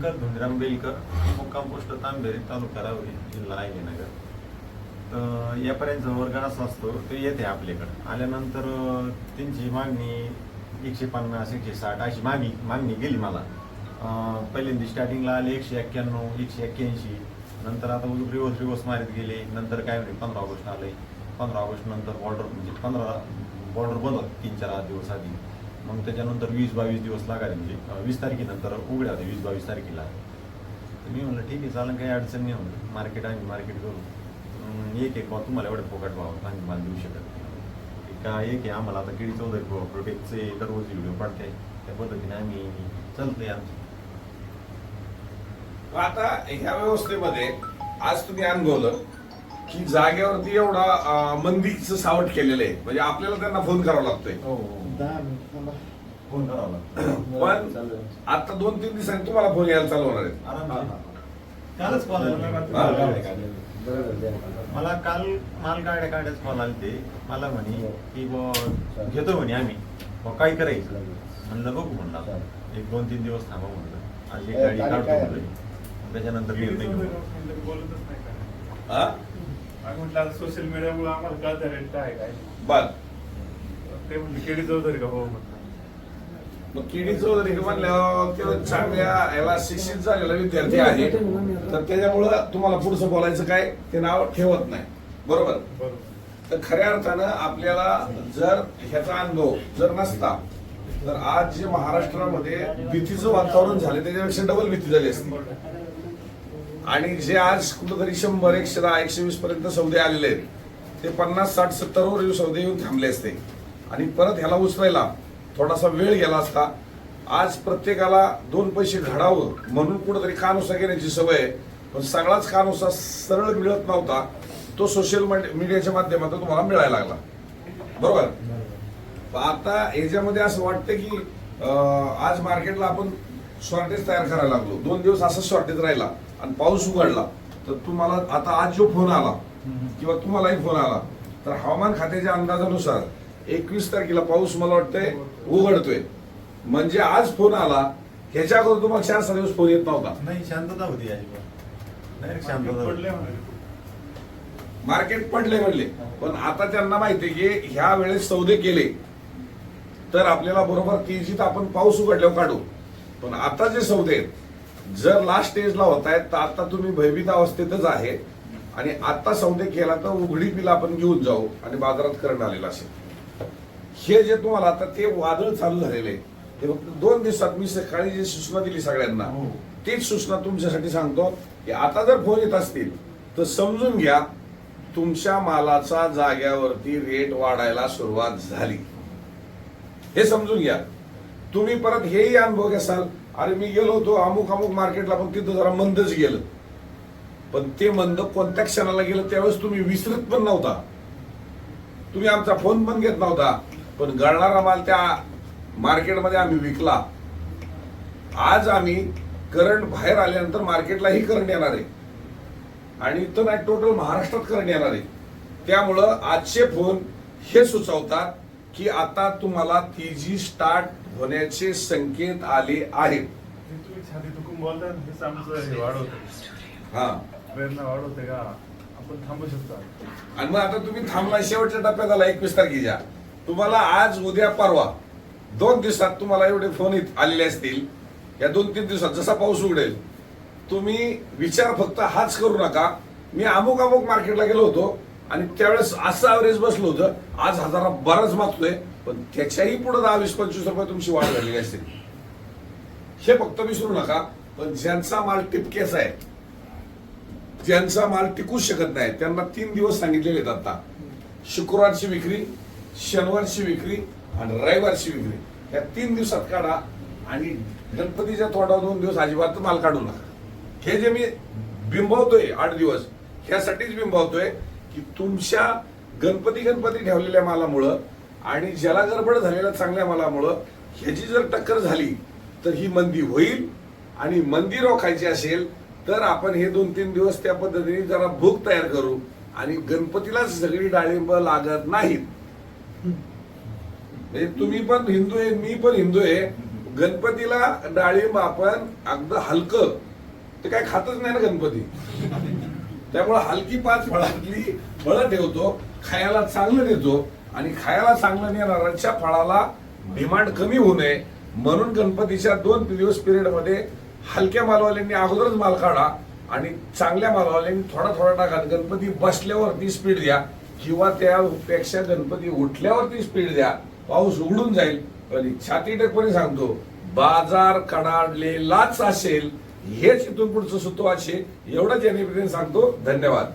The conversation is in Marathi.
शंकर म्हणजे बेलकर मुक्काम पोस्ट तांबेरी तालुका रावरी जिल्हा अहिल्यानगर तर यापर्यंत वर्ग असा असतो ते येते आपल्याकडं. आल्यानंतर त्यांची मागणी एकशे पन्नास एकशे साठ अशी मागणी मागणी गेली मला. पहिल्यांदा स्टार्टिंगला आले एकशे एक्क्याण्णव एकशे एक्क्याऐंशी. नंतर आता रिवर्स रिवर्स मारित गेले. नंतर काय म्हणजे पंधरा ऑगस्ट आले पंधरा ऑगस्ट नंतर बॉर्डर म्हणजे पंधरा बॉर्डर बंद तीन चार दिवस आधी. मग त्याच्यानंतर वीस बावीस दिवस लागायचे म्हणजे वीस तारखेनंतर उघड्या होते वीस बावीस तारखेला. तर मी म्हणलं ठीक आहे चालेल काही अडचण नाही म्हणलं. मार्केट आम्ही मार्केट करू. एक एक बा तुम्हाला एवढे फोकट भाव आम्ही माल देऊ शकत नाही. का एक आहे आम्हाला आता केळी चौधरी प्रोटेक्टचे दररोज व्हिडिओ पडते त्या पद्धतीने आम्ही चालतंय आमचं. आता ह्या व्यवस्थेमध्ये आज तुम्ही अनुभवलं की जागेवरती एवढा मंदीचं सावट केलेलं आहे. म्हणजे आपल्याला त्यांना फोन करावा लागतोय. हो हो. फोन करावा लागतो पण आता दोन तीन दिवसांनी तुम्हाला फोन यायला चालू होणार आराम कालच कॉल मला काल माल गाड्या काढायच कॉल आले ते. मला म्हणे की घेतो म्हणे आम्ही. काय करायचं? म्हणलं बघू म्हणलं आता. एक दोन तीन दिवस थांबा म्हणलं. आज एक गाडी काढतो म्हणलं. त्याच्यानंतर आम्ही म्हटलं सोशल मीडियामुळे आम्हाला कळतं रेट काय काय? बर. ते म्हणले केडी चौधरी का हो म्हटलं. मग किडी चौधरी हे म्हणल्यावर ते चांगल्या याला शिक्षित झालेला विद्यार्थी आहे. तर त्याच्यामुळं तुम्हाला पुढचं बोलायचं काय ते नाव ठेवत नाही. बरोबर? बरोबर. तर खऱ्या अर्थानं आपल्याला जर ह्याचा अनुभव जर नसता तर आज जे महाराष्ट्रामध्ये भीतीचं वातावरण झालं त्याच्यापेक्षा डबल भीती झाली असती. आणि जे आज कुठंतरी शंभर एकशे दहा एकशे वीस पर्यंत सौदे आलेले आहेत ते पन्नास साठ सत्तर वर सौदे येऊन थांबले असते. आणि परत ह्याला उचलायला थोडासा वेळ गेला असता. आज प्रत्येकाला दोन पैसे घडावं म्हणून कुठंतरी कानोसा घेण्याची सवय आहे. पण सगळाच कानोसा सरळ मिळत नव्हता. तो सोशल मीडियाच्या माध्यमातून तुम्हाला मिळायला लागला. बरोबर? आता याच्यामध्ये असं वाटतं की आज मार्केटला आपण शॉर्टेज तयार करायला लागलो. दोन दिवस असंच शॉर्टेज राहिला आणि पाऊस उघडला. तर तुम्हाला आता आज जो फोन आला किंवा तुम्हालाही फोन आला तर हवामान खात्याच्या अंदाजानुसार एकवीस तारखेला पाऊस मला वाटतंय उघडतोय. म्हणजे आज फोन आला ह्याच्या अगोदर तुम्हाला चार सहा दिवस फोन येत नव्हता. नाही शांतता होती शांतता मार्केट पडले म्हणले. पण आता त्यांना माहिती आहे की ह्या वेळेस सौदे केले. तर आपल्याला बरोबर तेजीत आपण पाऊस उघडल्यावर काढू. पण आता जे सौदे आहेत जर लास्ट स्टेजला होत आहेत तर आता तुम्ही भयभीत अवस्थेतच आहे. आणि आता सौदे केला तर उघडी पिला आपण घेऊन जाऊ आणि बाजारात करंट आलेला असेल. हे जे तुम्हाला आता ते वादळ चालू झालेले ते फक्त दोन दिवसात मी सकाळी जी सूचना दिली सगळ्यांना हो. तीच सूचना तुमच्यासाठी सांगतो. की आता जर फोन येत असतील तर समजून घ्या तुमच्या मालाचा जाग्यावरती रेट वाढायला सुरुवात झाली. हे समजून घ्या. तुम्ही परत हेही अनुभव घेसाल. अरे मी गेलो होतो अमुक अमुक मार्केटला पण तिथं जरा मंदच गेलं. पण ते मंद कोणत्या क्षणाला गेलं त्यावेळेस तुम्ही विसरत पण नव्हता. तुम्ही आमचा फोन पण घेत नव्हता. पण गळणारा माल त्या मार्केटमध्ये आम्ही विकला. आज आम्ही करंट बाहेर आल्यानंतर मार्केटलाही करंट येणार आहे. आणि इथं नाही टोटल महाराष्ट्रात करंट येणार आहे. त्यामुळं आजचे फोन हे सुचवतात की आता तुम्हाला तेजी स्टार्ट होण्याचे संकेत आले आहेत. हे प्रेरणा वाढवते का? आपण थांबू शकतो. आणि मग आता तुम्ही थांबला शेवटच्या टप्प्यात आला एकवीस तारखेच्या. तुम्हाला आज उद्या परवा दोन दिवसात तुम्हाला एवढे फोन आलेले असतील. या दोन तीन दिवसात जसा पाऊस उघडेल तुम्ही विचार फक्त हाच करू नका. मी अमुक अमुक मार्केटला गेलो होतो. आणि त्यावेळेस असं ॲव्हरेज बसलो होतं आज हजारा बराच मागतोय पण त्याच्याही पुढे दहा वीस पंचवीस रुपये तुमची वाढ झालेली असते हे फक्त विसरू नका पण ज्यांचा माल टिपकेचा आहे ज्यांचा माल टिकूच शकत नाही त्यांना तीन दिवस सांगितलेले आहेत आता. शुक्रवारची विक्री शनिवारची विक्री आणि रविवारची विक्री. या तीन दिवसात काढा आणि गणपतीच्या तोंडावर दोन दिवस अजिबात माल काढू नका. हे जे मी बिंबवतोय आठ दिवस ह्यासाठीच बिंबवतोय की तुमच्या गणपती गणपती ठेवलेल्या मालामुळं आणि ज्याला गडबड झालेल्या चांगल्या मालामुळं ह्याची जर टक्कर झाली तर ही मंदी होईल आणि मंदी रोखायची असेल तर आपण हे दोन तीन दिवस त्या पद्धतीने जरा भूक तयार करू आणि गणपतीलाच सगळी डाळिंब लागत नाहीत. म्हणजे तुम्ही पण हिंदू आहे मी पण हिंदू आहे गणपतीला डाळिंब आपण अगदी हलकं ते काय खातच नाही ना गणपती. त्यामुळे हलकी पाच फळातली फळं ठेवतो खायला चांगलं देतो. आणि खायला चांगलं नेणाऱ्यांच्या फळाला डिमांड कमी होऊ नये. म्हणून गणपतीच्या दोन दिवस पिरियडमध्ये हलक्या मालवाल्यांनी अगोदरच माल काढा आणि चांगल्या मालवाल्यांनी थोडा थोडा टाका गणपती बसल्यावरती स्पीड द्या. किंवा त्यापेक्षा गणपती उठल्यावरती स्पीड द्या. पाऊस उघडून जाईल. पण छाती टेकपणे सांगतो बाजार कडाडलेलाच असेल. हेच इथून पुढचं सूत्र असेल एवढंच या निमित्ताने सांगतो. धन्यवाद.